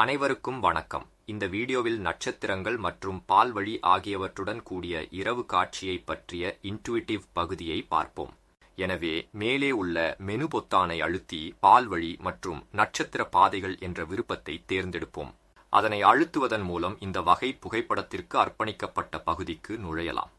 அனைவருக்கும் வணக்கம். இந்த வீடியோவில் நட்சத்திரங்கள் மற்றும் பால்வழி ஆகியவற்றுடன் கூடிய இரவு காட்சியை பற்றிய இன்டுவிட்டிவ் பகுதியை பார்ப்போம். எனவே மேலே உள்ள மெனு பொத்தானை அழுத்தி பால்வழி மற்றும் நட்சத்திர பாதைகள் என்ற விருப்பத்தை தேர்ந்தெடுப்போம். அதனை அழுத்துவதன் மூலம் இந்த வகை புகைப்படத்திற்கு அர்ப்பணிக்கப்பட்ட பகுதிக்கு நுழையலாம்.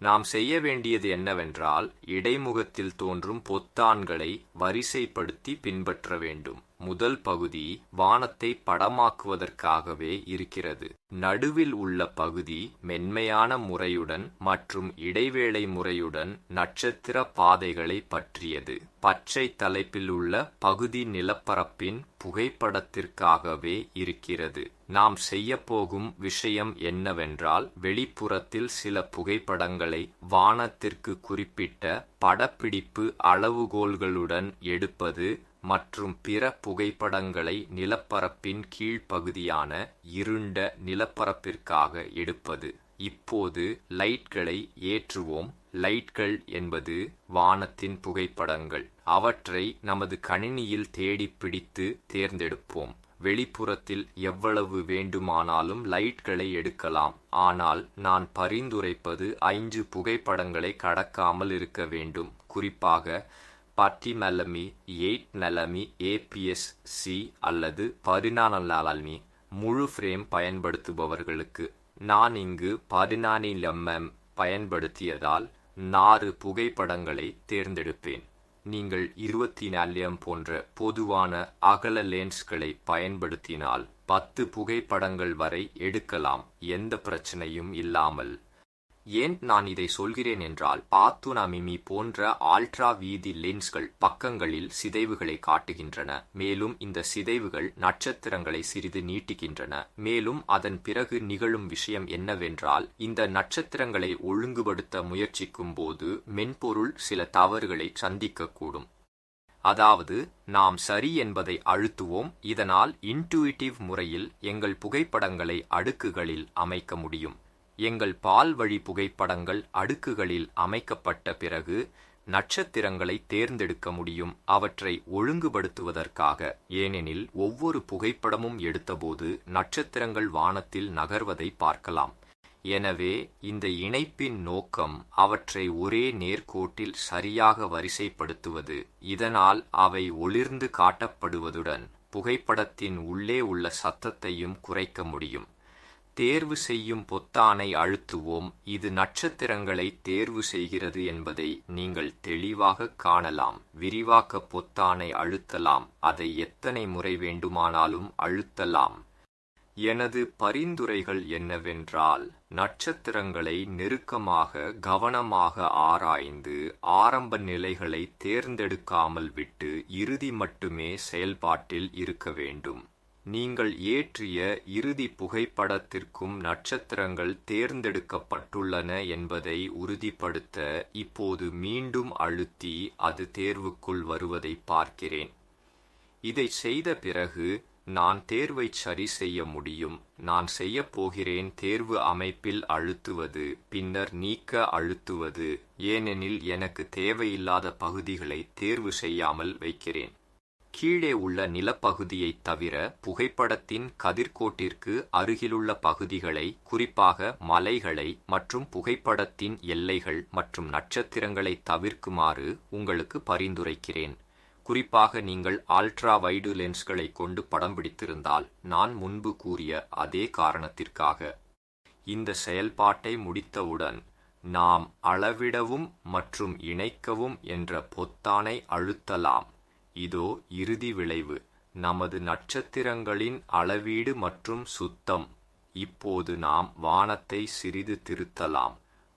நாம் செய்ய வேண்டியது என்னவென்றால் இடைமுகத்தில் தோன்றும் பொத்தான்களை வரிசைப்படுத்தி பின்பற்ற வேண்டும். முதல் பகுதி வானத்தை படமாக்குவதற்காகவே இருக்கிறது. நடுவில் உள்ள பகுதி மென்மையான முறையுடன் மற்றும் இடைவேளை முறையுடன் நட்சத்திர பாதைகளை பற்றியது. பச்சை தலைப்பில் உள்ள பகுதி நிலப்பரப்பின் புகைப்படத்திற்காகவே இருக்கிறது. நாம் செய்யப்போகும் விஷயம் என்னவென்றால் வெளிப்புறத்தில் சில புகைப்படங்களை வானத்திற்கு குறிப்பிட்ட படப்பிடிப்பு அளவுகோல்களுடன் எடுப்பது மற்றும் பிற புகைப்படங்களை நிலப்பரப்பின் கீழ்ப்பகுதியான இருண்ட நிலப்பரப்பிற்காக எடுப்பது. இப்போது லைட்களை ஏற்றுவோம். லைட்கள் என்பது வானத்தின் புகைப்படங்கள். அவற்றை நமது கணினியில் தேடி பிடித்து தேர்ந்தெடுப்போம். வெளிப்புறத்தில் எவ்வளவு வேண்டுமானாலும் லைட்களை எடுக்கலாம். ஆனால் நான் பரிந்துரைப்பது ஐந்து புகைப்படங்களை கடக்காமல் இருக்க வேண்டும். குறிப்பாக பட்டிமலமி எயிட் நலமி ஏபிஎஸ் சி அல்லது பதினாறு முழு ஃப்ரேம் பயன்படுத்துபவர்களுக்கு நான் இங்கு பதினானில் பயன்படுத்தியதால் நாறு புகைப்படங்களை தேர்ந்தெடுப்பேன். நீங்கள் இருபத்தி நாலியம் போன்ற பொதுவான அகல லென்ஸ்களை பயன்படுத்தினால் பத்து புகைப்படங்கள் வரை எடுக்கலாம். எந்த பிரச்சனையும் இல்லாமல். ஏன் நான் இதை சொல்கிறேன் என்றால் பாத்துனா மிமி போன்ற ஆல்ட்ரா வீதி லென்ஸ்கள் பக்கங்களில் சிதைவுகளை காட்டுகின்றன. மேலும் இந்த சிதைவுகள் நட்சத்திரங்களை சிறிது நீட்டுகின்றன மேலும் அதன் பிறகு நிகழும் விஷயம் என்னவென்றால் இந்த நட்சத்திரங்களை ஒழுங்குபடுத்த முயற்சிக்கும் போது மென்பொருள் சில தவறுகளை சந்திக்கக்கூடும். அதாவது நாம் சரி என்பதை அழுத்துவோம் இதனால் இன்டுயிட்டிவ் முறையில் எங்கள் புகைப்படங்களை அடுக்குகளில் அமைக்க முடியும். எங்கள் பால் வழி புகைப்படங்கள் அடுக்குகளில் அமைக்கப்பட்ட பிறகு நட்சத்திரங்களை தேர்ந்தெடுக்க முடியும். அவற்றை ஒழுங்குபடுத்துவதற்காக. ஏனெனில் ஒவ்வொரு புகைப்படமும் எடுத்தபோது நட்சத்திரங்கள் வானத்தில் நகர்வதை பார்க்கலாம். எனவே இந்த இணைப்பின் நோக்கம் அவற்றை ஒரே நேர்கோட்டில் சரியாக வரிசைப்படுத்துவது. இதனால் அவை ஒளிர்ந்து காட்டப்படுவதுடன் புகைப்படத்தின் உள்ளே உள்ள சத்தத்தையும் குறைக்க முடியும். தேர்வு செய்யும் பொத்தானை அழுத்துவோம். இது நட்சத்திரங்களை தேர்வு செய்கிறது என்பதை நீங்கள் தெளிவாக காணலாம். விரிவாக்க பொத்தானை அழுத்தலாம். அதை எத்தனை முறை வேண்டுமானாலும் அழுத்தலாம். எனது பரிந்துரைகள் என்னவென்றால் நட்சத்திரங்களை நெருக்கமாக கவனமாக ஆராய்ந்து ஆரம்ப நிலைகளை தேர்ந்தெடுக்காமல் விட்டு இறுதி மட்டுமே செயல்பாட்டில் இருக்க வேண்டும். நீங்கள் ஏற்றிய இறுதி புகைப்படத்திற்கும் நட்சத்திரங்கள் தேர்ந்தெடுக்கப்பட்டுள்ளன என்பதை உறுதிப்படுத்த இப்போது மீண்டும் அழுத்தி அது தேர்வுக்குள் வருவதை பார்க்கிறேன். இதை செய்த பிறகு நான் தேர்வை சரி செய்ய முடியும். நான் செய்ய போகிறேன் தேர்வு அமைப்பில் அழுத்துவது பின்னர் நீக்க அழுத்துவது. ஏனெனில் எனக்கு தேவையில்லாத பகுதிகளை தேர்வு செய்யாமல் வைக்கிறேன். கீழே உள்ள நிலப்பகுதியைத் தவிர புகைப்படத்தின் கதிர்கோட்டிற்கு அருகிலுள்ள பகுதிகளை குறிப்பாக மலைகளை மற்றும் புகைப்படத்தின் எல்லைகள் மற்றும் நட்சத்திரங்களை தவிர்க்குமாறு உங்களுக்கு பரிந்துரைக்கிறேன். குறிப்பாக நீங்கள் அல்ட்ரா வைடு லென்ஸ்களை கொண்டு படம் பிடித்திருந்தால் நான் முன்பு கூறிய அதே காரணத்திற்காக. இந்த செயல்பாட்டை முடித்தவுடன் நாம் அளவிடவும் மற்றும் இணைக்கவும் என்ற பொத்தானை அழுத்தலாம். இதோ இறுதி விளைவு. நமது நட்சத்திரங்களின் அளவீடு மற்றும் சுத்தம். இப்போது நாம் வானத்தை சிறிது திருத்தலாம்.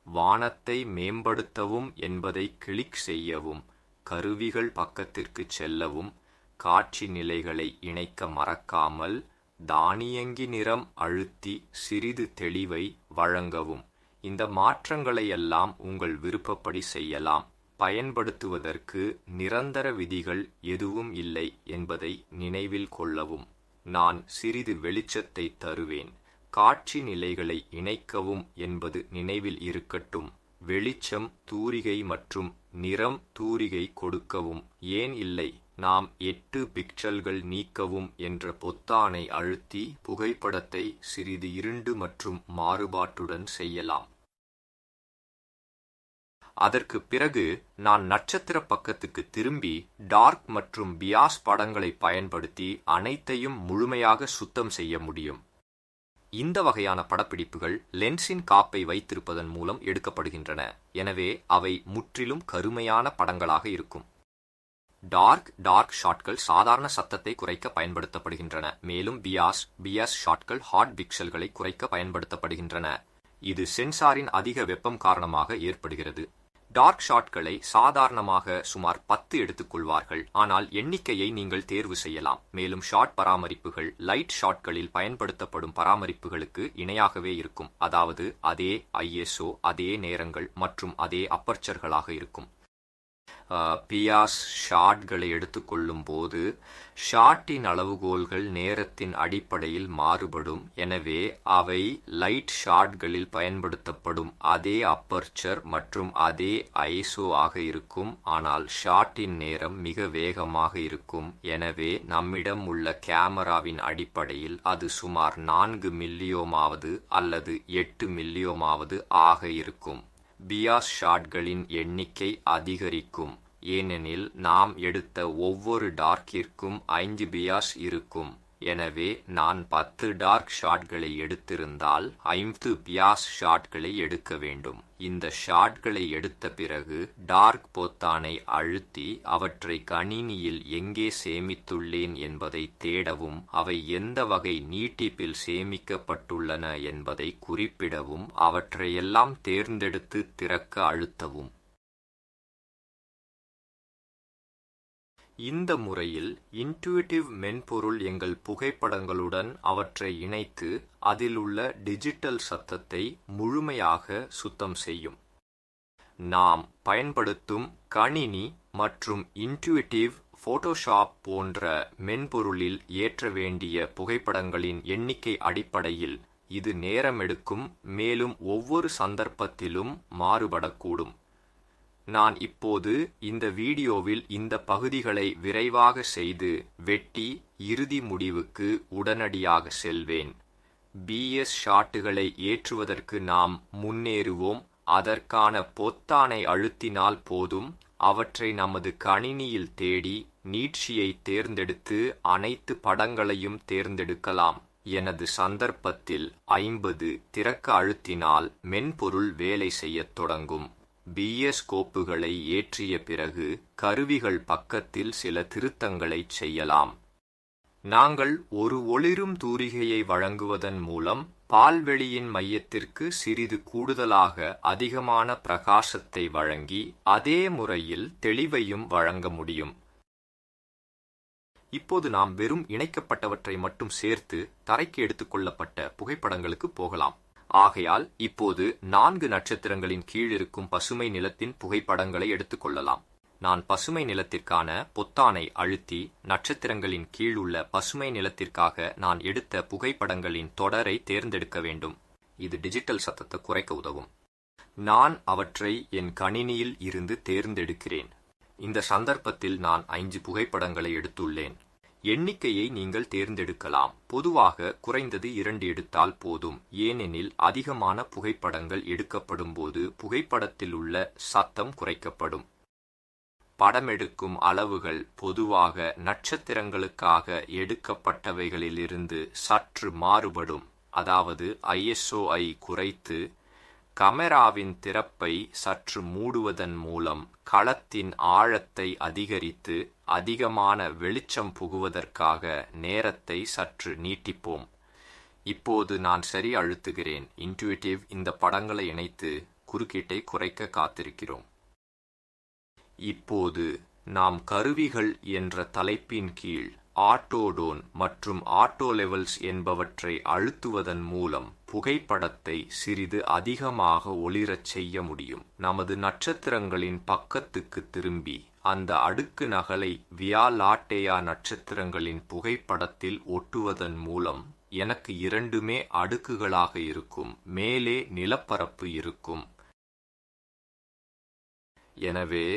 வானத்தை மேம்படுத்தவும் என்பதை கிளிக் செய்யவும் கருவிகள் பக்கத்திற்கு செல்லவும் காட்சி நிலைகளை இணைக்க மறக்காமல் தானியங்கி நிறம் அழுத்தி சிறிது தெளிவை வழங்கவும். இந்த மாற்றங்களை எல்லாம் உங்கள் விருப்பப்படி செய்யலாம். பயன்படுத்துவதற்கு நிரந்தர விதிகள் எதுவும் இல்லை என்பதை நினைவில் கொள்ளவும். நான் சிறிது வெளிச்சத்தை தருவேன். காட்சி நிலைகளை இணைக்கவும் என்பது நினைவில் இருக்கட்டும். வெளிச்சம் தூரிகை மற்றும் நிறம் தூரிகை கொடுக்கவும். ஏன் இல்லை? நாம் எட்டு பிக்சல்கள் நீக்கவும் என்ற பொத்தானை அழுத்தி புகைப்படத்தை சிறிது இருண்டு மற்றும் மாறுபாட்டுடன் செய்யலாம். அதற்கு பிறகு நான் நட்சத்திர பக்கத்துக்கு திரும்பி டார்க் மற்றும் பியாஸ் படங்களை பயன்படுத்தி அனைத்தையும் முழுமையாக சுத்தம் செய்ய முடியும். இந்த வகையான படப்பிடிப்புகள் லென்ஸின் காப்பை வைத்திருப்பதன் மூலம் எடுக்கப்படுகின்றன. எனவே அவை முற்றிலும் கருமையான படங்களாக இருக்கும். டார்க் டார்க் ஷாட்கள் சாதாரண சத்தத்தை குறைக்க பயன்படுத்தப்படுகின்றன. மேலும் பியாஸ் பியாஸ் ஷாட்கள் ஹாட் பிக்சல்களை குறைக்க பயன்படுத்தப்படுகின்றன. இது சென்சாரின் அதிக வெப்பம் காரணமாக ஏற்படுகிறது. டார்க் ஷாட்களை சாதாரணமாக சுமார் பத்து எடுத்துக்கொள்வார்கள் ஆனால் எண்ணிக்கையை நீங்கள் தேர்வு செய்யலாம். மேலும் ஷாட் பராமரிப்புகள் லைட் ஷாட்களில் பயன்படுத்தப்படும் பராமரிப்புகளுக்கு இணையாகவே இருக்கும். அதாவது அதே ஐஎஸ்ஓ அதே நேரங்கள் மற்றும் அதே அப்பர்ச்சர்களாக இருக்கும். பியாஸ் ஷாட்களை எடுத்துக்கொள்ளும் போது ஷாட்டின் அளவுகோல்கள் நேரத்தின் அடிப்படையில் மாறுபடும். எனவே அவை லைட் ஷாட்களில் பயன்படுத்தப்படும் அதே அப்பர்ச்சர் மற்றும் அதே ஐசோ ஆக இருக்கும். ஆனால் ஷாட்டின் நேரம் மிக வேகமாக இருக்கும். எனவே நம்மிடம் உள்ள கேமராவின் அடிப்படையில் அது சுமார் நான்கு மில்லியோமாவது அல்லது எட்டு மில்லியோமாவது ஆக இருக்கும். பியாஸ் ஷாட்களின் எண்ணிக்கை அதிகரிக்கும். ஏனெனில் நாம் எடுத்த ஒவ்வொரு டார்க்கிற்கும் ஐந்து பியாஸ் இருக்கும். எனவே நான் பத்து டார்க் ஷாட்களை எடுத்திருந்தால் ஐந்து பியாஸ் ஷாட்களை எடுக்க வேண்டும். இந்த ஷாட்களை எடுத்த பிறகு டார்க் பொத்தானை அழுத்தி அவற்றை கணினியில் எங்கே சேமித்துள்ளேன் என்பதை தேடவும் அவை எந்த வகை நீட்டிப்பில் சேமிக்கப்பட்டுள்ளன என்பதை குறிப்பிடவும் அவற்றையெல்லாம் தேர்ந்தெடுத்து திறக்க அழுத்தவும். இந்த முறையில் இன்ட்யூட்டிவ் மென்பொருள் எங்கள் புகைப்படங்களுடன் அவற்றை இணைத்து அதில் உள்ள டிஜிட்டல் சத்தத்தை முழுமையாக சுத்தம் செய்யும். நாம் பயன்படுத்தும் கணினி மற்றும் இன்ட்யூட்டிவ் போட்டோஷாப் போன்ற மென்பொருளில் ஏற்ற வேண்டிய புகைப்படங்களின் எண்ணிக்கை அடிப்படையில் இது நேரம் எடுக்கும் மேலும் ஒவ்வொரு சந்தர்ப்பத்திலும் மாறுபடக்கூடும். நான் இப்போது இந்த வீடியோவில் இந்த பகுதிகளை விரைவாக செய்து வெட்டி இறுதி முடிவுக்கு உடனடியாக செல்வேன். பிஎஸ் ஷாட்டுகளை ஏற்றுவதற்கு நாம் முன்னேறுவோம். அதற்கான பொத்தானை அழுத்தினால் போதும். அவற்றை நமது கணினியில் தேடி நீட்சியை தேர்ந்தெடுத்து அனைத்து படங்களையும் தேர்ந்தெடுக்கலாம். எனது சந்தர்ப்பத்தில் ஐம்பது திறக்க அழுத்தினால் மென்பொருள் வேலை செய்யத் தொடங்கும். பிஎஸ் கோப்புகளை ஏற்றிய பிறகு கருவிகள் பக்கத்தில் சில திருத்தங்களைச் செய்யலாம். நாங்கள் ஒரு ஒளிரும் தூரிகையை வழங்குவதன் மூலம் பால்வெளியின் மையத்திற்கு சிறிது கூடுதலாக அதிகமான பிரகாசத்தை வழங்கி அதே முறையில் தெளிவையும் வழங்க முடியும். இப்போது நாம் வெறும் இணைக்கப்பட்டவற்றை மட்டும் சேர்த்து தரைக்கு எடுத்துக்கொள்ளப்பட்ட புகைப்படங்களுக்கு போகலாம். ஆகையால் இப்போது நான்கு நட்சத்திரங்களின் கீழ் இருக்கும் பசுமை நிலத்தின் புகைப்படங்களை எடுத்துக்கொள்ளலாம். நான் பசுமை நிலத்திற்கான பொத்தானை அழுத்தி நட்சத்திரங்களின் கீழ் உள்ள பசுமை நிலத்திற்காக நான் எடுத்த புகைப்படங்களின் தொடரை தேர்ந்தெடுக்க வேண்டும். இது டிஜிட்டல் சத்தத்தை குறைக்க உதவும். நான் அவற்றை என் கணினியில் இருந்து தேர்ந்தெடுக்கிறேன். இந்த சந்தர்ப்பத்தில் நான் ஐந்து புகைப்படங்களை எடுத்துள்ளேன். எண்ணிக்கையை நீங்கள் தேர்ந்தெடுக்கலாம். பொதுவாக குறைந்தது இரண்டு எடுத்தால் போதும். ஏனெனில் அதிகமான புகைப்படங்கள் எடுக்கப்படும் போது புகைப்படத்தில் உள்ள சத்தம் குறைக்கப்படும். படமெடுக்கும் அளவுகள் பொதுவாக நட்சத்திரங்களுக்காக எடுக்கப்பட்டவைகளிலிருந்து சற்று மாறுபடும். அதாவது ஐஎஸ்ஓஐ குறைத்து கமராவின் திறப்பை சற்று மூடுவதன் மூலம் களத்தின் ஆழத்தை அதிகரித்து அதிகமான வெளிச்சம் புகுவதற்காக நேரத்தை சற்று நீட்டிப்போம். இப்போது நான் சரி அழுத்துகிறேன். இன்ட்யூட்டிவ் இந்த படங்களை இணைத்து குறுக்கீட்டை குறைக்க காத்திருக்கிறோம். இப்போது நாம் கருவிகள் என்ற தலைப்பின் கீழ் ஆட்டோடோன் மற்றும் ஆட்டோ லெவல்ஸ் என்பவற்றை அழுத்துவதன் மூலம் புகைப்படத்தை சிறிது அதிகமாக ஒளிரச் செய்ய முடியும். நமது நட்சத்திரங்களின் பக்கத்துக்கு திரும்பி அந்த அடுக்கு நகலை வியாலாட்டேயா நட்சத்திரங்களின் புகைப்படத்தில் ஒட்டுவதன் மூலம் எனக்கு இரண்டுமே அடுக்குகளாக இருக்கும் மேலே நிலப்பரப்பு இருக்கும். எனவே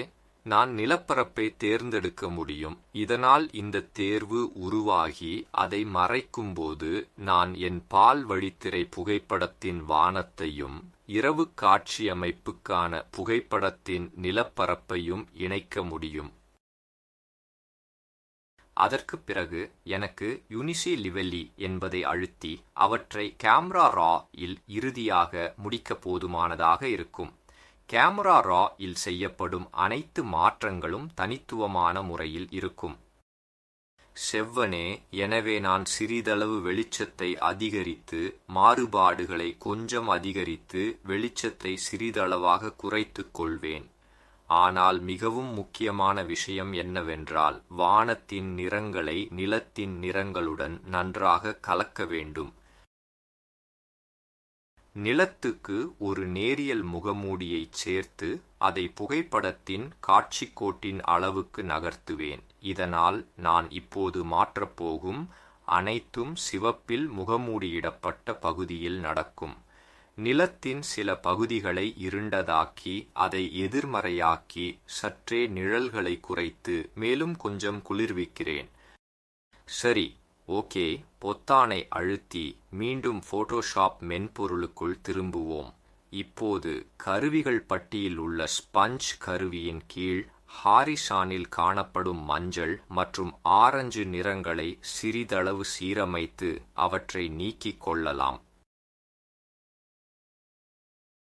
நான் நிலப்பரப்பை தேர்ந்தெடுக்க முடியும். இதனால் இந்த தேர்வு உருவாகி அதை மறைக்கும்போது நான் என் பால் வழித்திரை புகைப்படத்தின் வானத்தையும் இரவு காட்சியமைப்புக்கான புகைப்படத்தின் நிலப்பரப்பையும் இணைக்க முடியும். அதற்குப் பிறகு எனக்கு யுனிசி லிவெல்லி என்பதை அழுத்தி அவற்றை கேமரா ரா இல் இறுதியாக முடிக்க போதுமானதாக இருக்கும். கேமரா ரா இல் செய்யப்படும் அனைத்து மாற்றங்களும் தனித்துவமான முறையில் இருக்கும். செவ்வனே எனவே நான் சிறிதளவு வெளிச்சத்தை அதிகரித்து மாறுபாடுகளை கொஞ்சம் அதிகரித்து வெளிச்சத்தை சிறிதளவாக குறைத்துக் கொள்வேன். ஆனால் மிகவும் முக்கியமான விஷயம் என்னவென்றால் வானத்தின் நிறங்களை நிலத்தின் நிறங்களுடன் நன்றாக கலக்க வேண்டும். நிலத்துக்கு ஒரு நேரியல் முகமூடியை சேர்த்து அதை புகைப்படத்தின் காட்சிக்கோட்டின் அளவுக்கு நகர்த்துவேன். இதனால் நான் இப்போது மாற்றப்போகும் அனைத்தும் சிவப்பில் முகமூடியிடப்பட்ட பகுதியில் நடக்கும். நிலத்தின் சில பகுதிகளை இருண்டதாக்கி அதை எதிர்மறையாக்கி சற்றே நிழல்களை குறைத்து மேலும் கொஞ்சம் குளிர்விக்கிறேன். சரி ஓகே பொத்தானை அழுத்தி மீண்டும் போட்டோஷாப் மென்பொருளுக்குள் திரும்புவோம். இப்போது கருவிகள் பட்டியில் உள்ள ஸ்பஞ்ச் கருவியின் கீழ் ஹாரிசானில் காணப்படும் மஞ்சள் மற்றும் ஆரஞ்சு நிறங்களை சிறிதளவு சீரமைத்து அவற்றை நீக்கிக் கொள்ளலாம்.